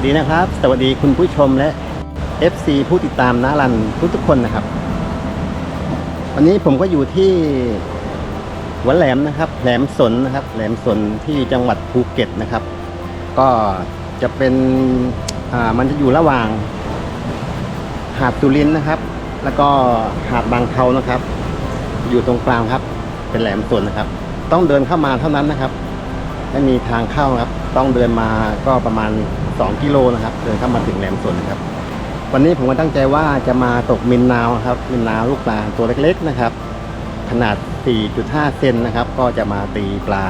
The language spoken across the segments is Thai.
สวัสดีนะครับ สวัสดีคุณผู้ชมและ FC ผู้ติดตามนารันทุกทุกคนนะครับ วันนี้ผมก็อยู่ที่หัวแหลมนะครับ แหลมสนนะครับ แหลมสนที่จังหวัดภูเก็ตนะครับ ก็จะเป็นอ่ามันจะอยู่ระหว่าง หาดสุรินส์นะครับ แล้วก็หาดบางเทานะครับ อยู่ตรงกลางครับ เป็นแหลมสนนะครับ ต้องเดินเข้ามาเท่านั้นนะครับไม่มีทางเข้าครับ ต้องเดินมาก็ประมาณ 2 กิโลนะครับเดินเข้ามาถึงแหลมสนนะครับ วันนี้ผมก็ตั้งใจว่าจะมาตกมินนาวครับมินนาวลูกปลาตัวเล็กๆนะครับ ขนาด 4.5 เซนนะครับ ก็จะมาตีปลา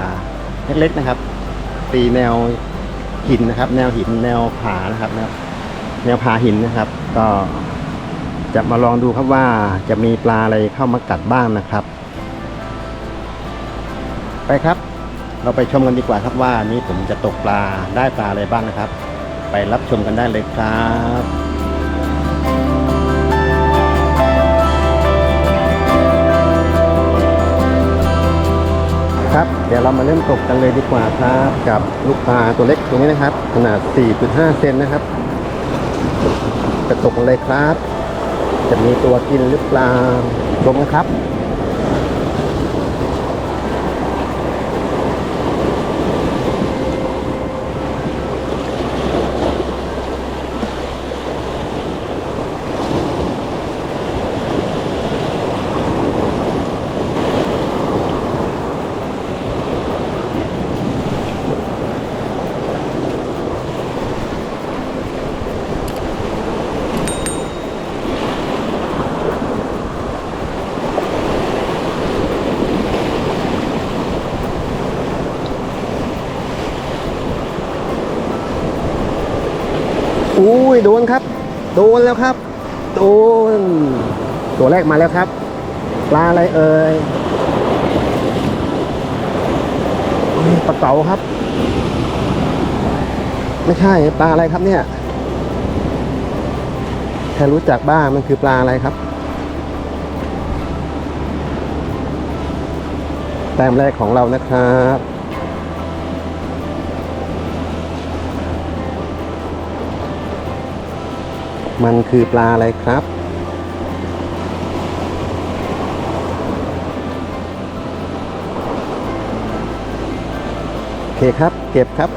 เล็กๆนะครับ ตีแนวหินนะครับ แนวหินแนวผานะครับแนวแนวผาหินนะครับ ก็จะมาลองดูครับว่าจะมีปลาอะไรเข้ามากัดบ้างนะครับ ไปครับ เราไปชมกันดีกว่าครับว่านี้ผมจะตกปลาได้ปลาอะไรบ้างนะครับ ไปรับชมกันได้เลยครับครับเดี๋ยวเรามาเริ่มตกกันเลยดีกว่าครับกับลูกปลาตัวเล็กตัวนี้นะครับ ขนาด 4.5 เซนนะครับจะตกกันเลยครับ จะมีตัวกินหรือเปล่าชมกันครับ อุ้ยโดนครับ โด นแล้วครับ โดน ตัวแรกมาแล้วครับ ปลาอะไรเอ่ยปลาเก๋าครับ ไม่ใช่ปลาอะไรครับเนี่ยแค่รู้จักบ้างมันคือปลาอะไรครับ แต้มแรกของเรานะครับ มันคือปลาอะไรครับ โอเคครับ เก็บครับ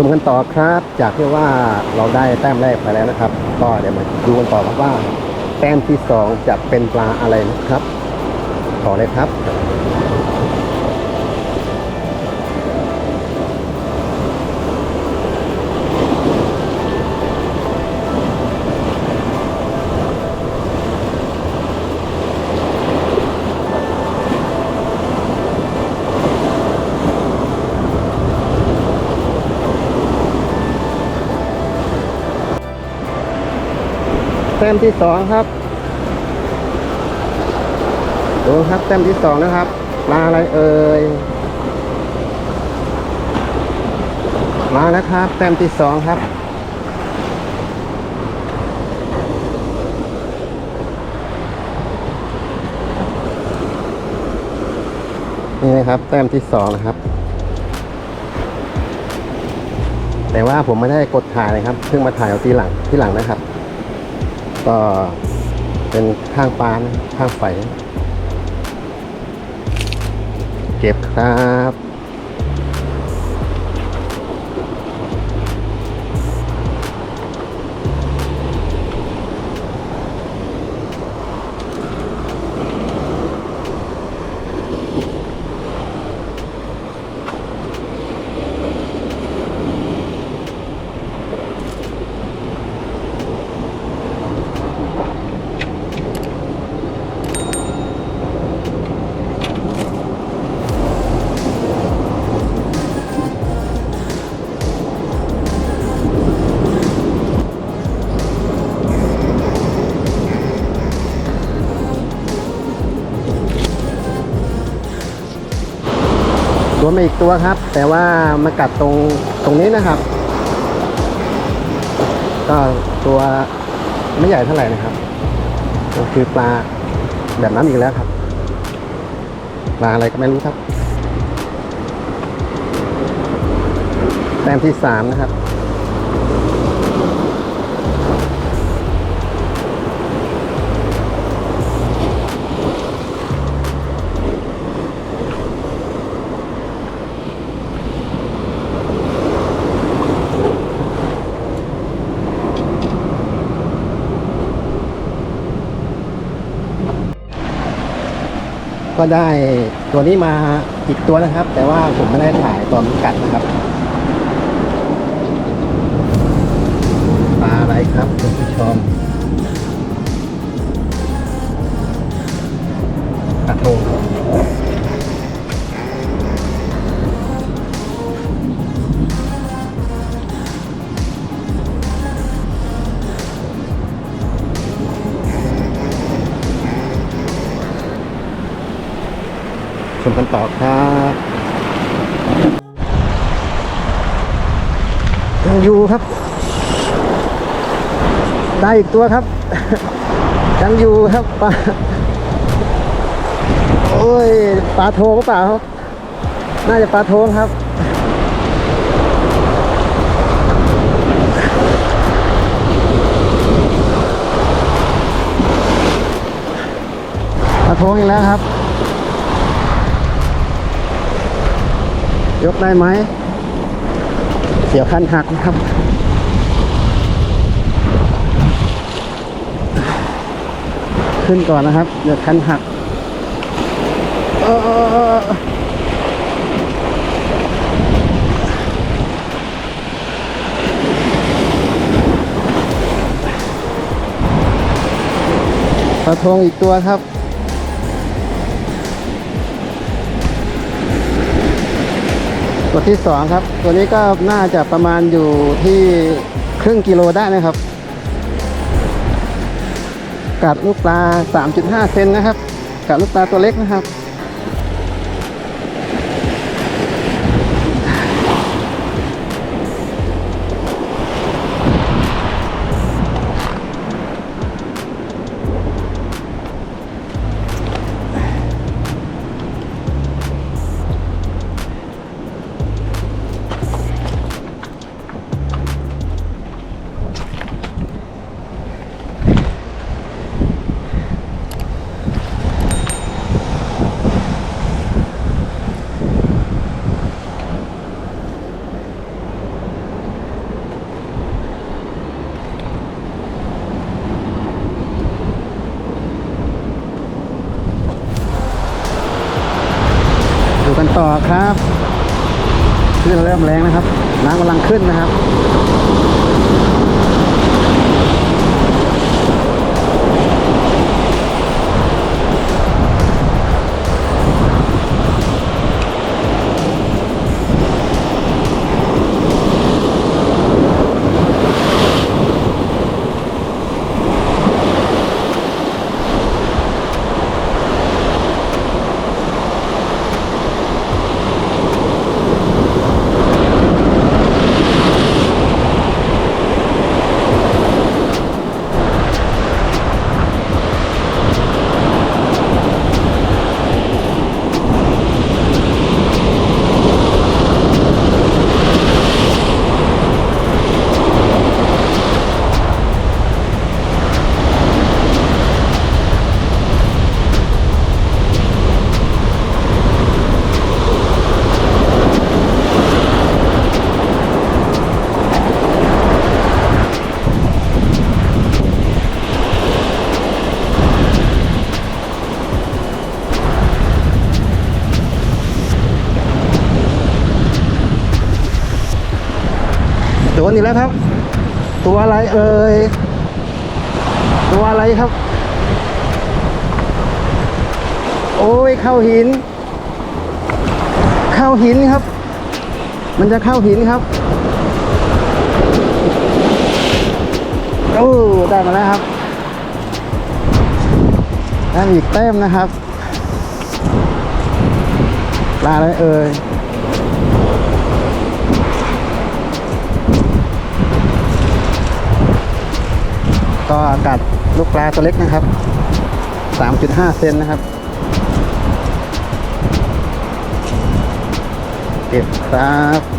ชมกันต่อครับ จากที่ว่าเราได้แต้มแรกไปแล้วนะครับ ก็เดี๋ยวมาดูกันต่อครับว่า แต้มที่สองจะเป็นปลาอะไรนะครับขอเลยครับ แต้มที่สองครับ ดูครับแต้มที่สองนะครับปลาอะไรเอ่ย มาแล้วครับ แต้มที่สองครับ นี่นะครับ แต้มที่สองนะครับ แต่ว่าผมไม่ได้กดถ่ายเลยครับ เพิ่งมาถ่ายเอาทีหลังที่หลังนะครับ ก็เป็นข้างปานข้างไฟ เก็บครับ โดนมาอีกตัวครับ แต่ว่ามากัดตรงตรงนี้นะครับ ก็ตัวไม่ใหญ่เท่าไหร่นะครับก็คือปลาแบบนั้นอีกแล้วครับปลาอะไรก็ไม่รู้ครับแต้มที่สามนะครับ ก็ได้ตัวนี้มาอีกตัวนะครับ แต่ว่าผมไม่ได้ถ่ายตอนกัดนะครับปลาอะไรครับ กันต่อครับยังอยู่ครับ ได้อีกตัวครับ ยังอยู่ครับปลาโอ้ยปลาโทงเปล่าครับ น่าจะปลาโทงครับปลาโทงอีกแล้วครับ ยกได้ไหม เสียวคันหักนะครับ ขึ้นก่อนนะครับ เดี๋ยวคันหักเออปลาทองอีกตัวครับ ตัวที่สองครับ ตัวนี้ก็น่าจะประมาณอยู่ที่ครึ่งกิโลได้นะครับ กัดลูกปลา 3.5 เซนนะครับ กัดลูกปลาตัวเล็กนะครับ อีกแล้วครับ ตัวอะไรเอ่ยตัวอะไรครับ โอ้ยเข้าหิน เข้าหินครับ มันจะเข้าหินครับโอ้ได้มาแล้วครับได้อีกแต้มนะครับปลาอะไรเอ่ย ก็กัดลูกปลาตัวเล็กนะครับ 3.5 เซนนะครับ เก็บครับ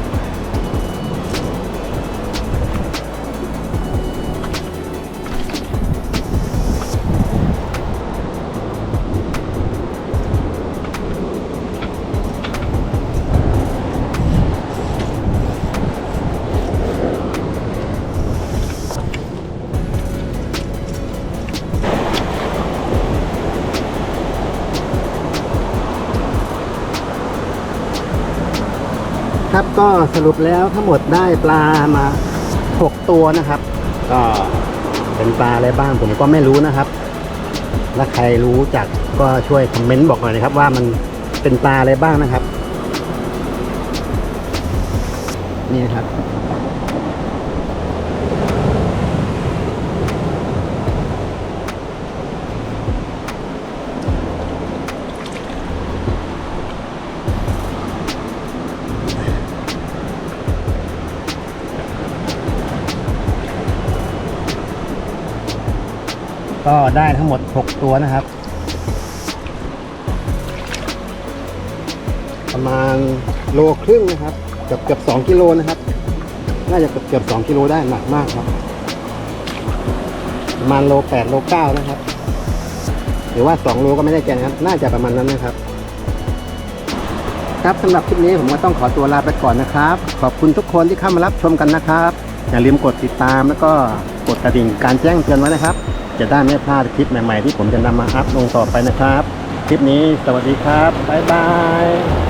ก็สรุปแล้วทั้งหมดได้ปลามา 6 ตัวนะครับ ก็เป็นปลาอะไรบ้างผมก็ไม่รู้นะครับถ้าใครรู้จักก็ช่วยคอมเมนต์บอกหน่อยนะครับ ว่ามันเป็นปลาอะไรบ้างนะครับ นี่นะครับ ก็ได้ทั้งหมด 6 ตัวนะครับ ประมาณโลครึ่งนะครับ เกือบเกือบสองกิโลนะครับ น่าจะเกือบเกือบสองกิโลได้หนักมากครับ ประมาณโลแปดโลเก้านะครับ หรือว่าสองโลก็ไม่ได้ใจนะครับ น่าจะประมาณนั้นนะครับครับสำหรับคลิปนี้ผมก็ต้องขอตัวลาไปก่อนนะครับ ขอบคุณทุกคนที่เข้ามารับชมกันนะครับ อย่าลืมกดติดตามแล้วก็กดกระดิ่งการแจ้งเตือนไว้นะครับ จะได้ไม่พลาดคลิปใหม่ๆ ที่ผมจะนำมาอัพลงต่อไปนะครับ คลิปนี้สวัสดีครับ บ๊ายบาย